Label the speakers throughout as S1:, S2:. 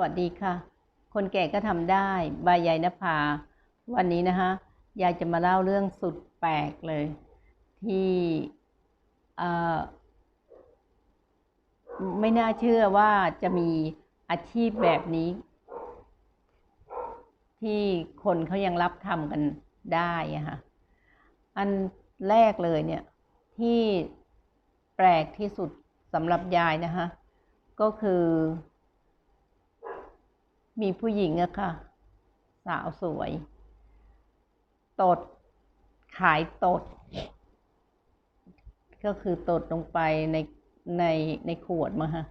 S1: วัสดีค่ะ คนแก่ก็ทำได้ บายยายนภา วันนี้นะคะ ยายจะมาเล่าเรื่องสุดแปลกเลย ที่ไม่น่าเชื่อว่าจะมีอาชีพแบบนี้ ที่คนเขายังรับทำกันได้อะค่ะอันแรกเลยเนี่ย ที่แปลกที่สุดสำหรับยายนะคะ ก็คือ มีผู้หญิงอะค่ะ สาวสวย ตด ขายตด ก็คือตดลงไปในในในขวดมาฮะ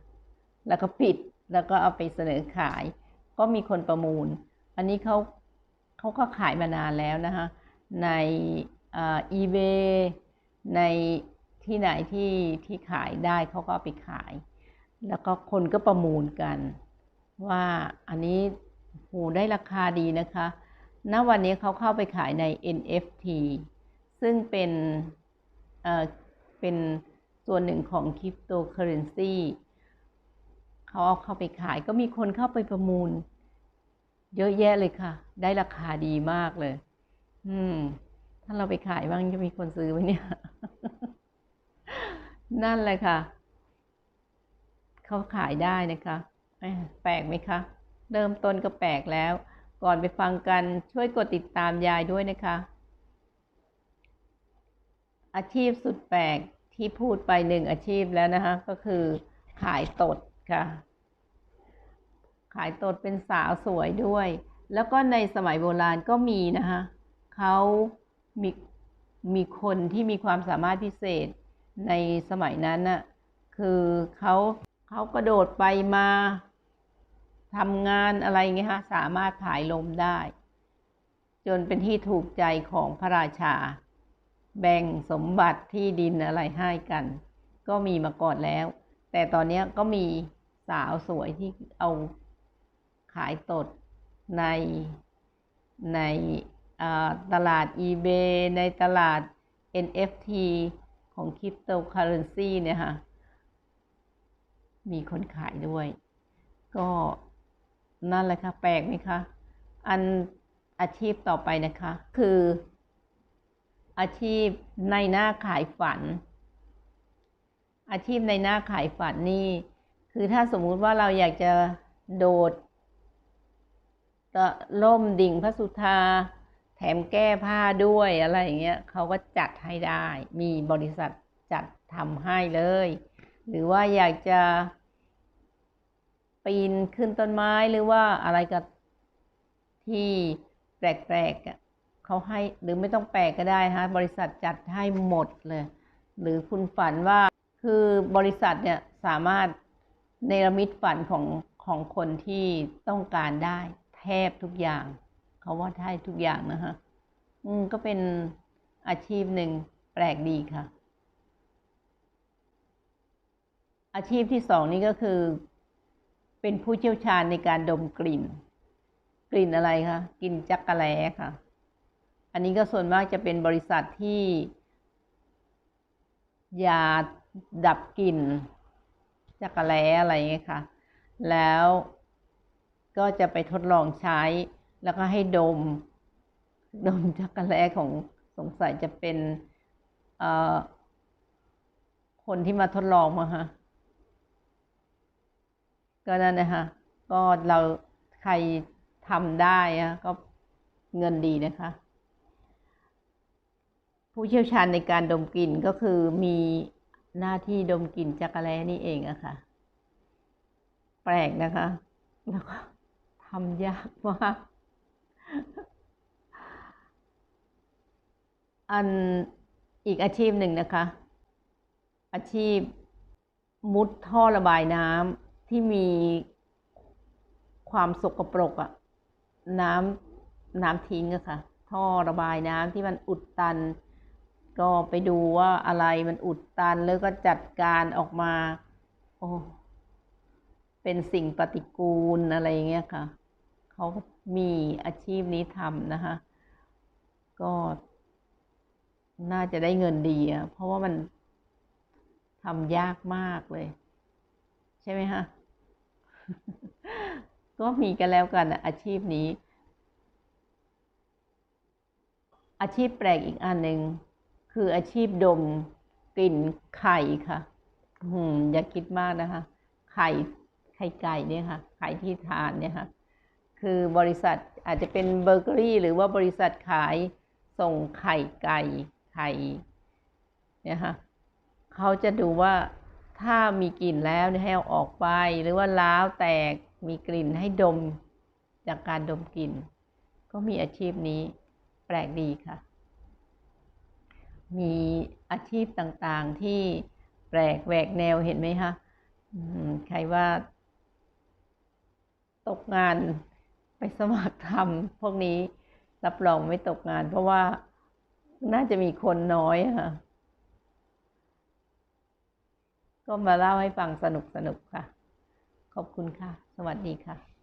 S1: แล้วก็ปิดแล้วก็เอาไปเสนอขาย ก็มีคนประมูล อันนี้เขาเขาก็ขายมานานแล้วนะคะในอีเบในที่ไหนที่ที่ขายได้เขาก็ไปขาย แล้วก็คนก็ประมูลกัน ว่าอันนี้โหได้ราคาดีนะคะ ณ วันนี้เขาเข้าไปขายใน NFT ซึ่งเป็นเอ่อเป็นส่วนหนึ่งของคริปโตเคอเรนซีเขาเอาเข้าไปขายก็มีคนเข้าไปประมูล เยอะแยะเลยค่ะ ได้ราคาดีมากเลย อืม ถ้าเราไปขายบ้างจะมีคนซื้อไหมเนี่ย นั่นแหละค่ะ เขาขายได้นะคะ แปลกไหมคะ เริ่มต้นก็แปลกแล้ว ก่อนไปฟังกันช่วยกดติดตามยายด้วยนะคะ อาชีพสุดแปลกที่พูดไปหนึ่งอาชีพแล้วนะคะ ก็คือขายตดค่ะ ขายตดเป็นสาวสวยด้วย แล้วก็ในสมัยโบราณก็มีนะคะเขามีมีคนที่มีความสามารถพิเศษในสมัยนั้นน่ะ คือเขา เขากระโดดไปมาทำงานอะไรเงี้ยฮะสามารถผายลมได้ จนเป็นที่ถูกใจของพระราชา แบ่งสมบัติที่ดินอะไรให้กัน ก็มีมาก่อนแล้ว แต่ตอนนี้ก็มีสาวสวยที่เอาขายตดในในตลาด eBay ในตลาด NFT ของ Cryptocurrency เนี่ยค่ะ มีคนขายด้วย ก็นั่นแหละค่ะแปลกไหมคะ อันอาชีพต่อไปนะคะ คือ อาชีพในหน้าขายฝัน อาชีพในหน้าขายฝันนี่ คือถ้าสมมุติว่าเราอยากจะโดดล่มดิ่งพระสุธา แถมแก้ผ้าด้วยอะไรอย่างเงี้ยเขาก็จัดให้ได้ มีบริษัทจัดทำให้เลย หรือว่าอยากจะปีนขึ้นต้นไม้หรือว่าอะไรกับที่แปลกๆเขาให้หรือไม่ต้องแปลกก็ได้ฮะบริษัทจัดให้หมดเลย หรือคุณฝันว่าคือบริษัทเนี่ยสามารถเนรมิตฝันของของคนที่ต้องการได้แทบทุกอย่าง เขาว่าได้ทุกอย่างนะฮะอืมก็เป็นอาชีพหนึ่งแปลกดีค่ะ อาชีพที่สองนี่ก็คือ เป็นผู้เชี่ยวชาญในการดมกลิ่น กลิ่นอะไรคะกลิ่นจักกะแลค่ะ อันนี้ก็ส่วนมากจะเป็นบริษัทที่ยาดับกลิ่นจักระแลอะไรเงี้ยค่ะ แล้วก็จะไปทดลองใช้ แล้วก็ให้ดม ดมจักระแลของสงสัยจะเป็นคนที่มาทดลองมาฮะ ก็นั่นนะคะก็เราใครทำได้อะก็เงินดีนะคะ ผู้เชี่ยวชาญในการดมกลิ่นก็คือมีหน้าที่ดมกลิ่นจักรแลนี่เองอะค่ะ แปลกนะคะ แล้วก็ทำยากมากอันอีกอาชีพหนึ่งนะคะ อาชีพมุดท่อระบายน้ำ ที่มีความสกปรกอะน้ำน้ำทิ้งอะค่ะ ท่อระบายน้ำที่มันอุดตัน ก็ไปดูว่าอะไรมันอุดตันแล้วก็จัดการออกมา โอ้เป็นสิ่งปฏิกูลอะไรเงี้ยค่ะ เขามีอาชีพนี้ทำนะคะ ก็น่าจะได้เงินดีอะเพราะว่ามันทำยากมากเลย ใช่ไหมคะ ก็มีกันแล้วกันอาชีพนี้ อาชีพแปลกอีกอันหนึ่งคืออาชีพดมกลิ่นไข่ค่ะ อืมอย่าคิดมากนะคะ ไข่ไข่ไก่เนี่ยค่ะ ไข่ที่ทานเนี่ยค่ะ คือบริษัทอาจจะเป็นเบเกอรี่หรือว่าบริษัทขายส่งไข่ไก่ไข่เนี่ยค่ะเขาจะดูว่า ถ้ามีกลิ่นแล้วให้เอาออกไป หรือว่าล้าวแตกมีกลิ่นให้ดมจากการดมกลิ่น ก็มีอาชีพนี้แปลกดีค่ะ มีอาชีพต่างๆที่แปลกแหวกแนวเห็นไหมคะใครว่า ตกงานไปสมัครทำพวกนี้รับรองไม่ตกงาน เพราะว่าน่าจะมีคนน้อยค่ะ ก็มาเล่าให้ฟังสนุกๆค่ะ ขอบคุณค่ะ สวัสดีค่ะ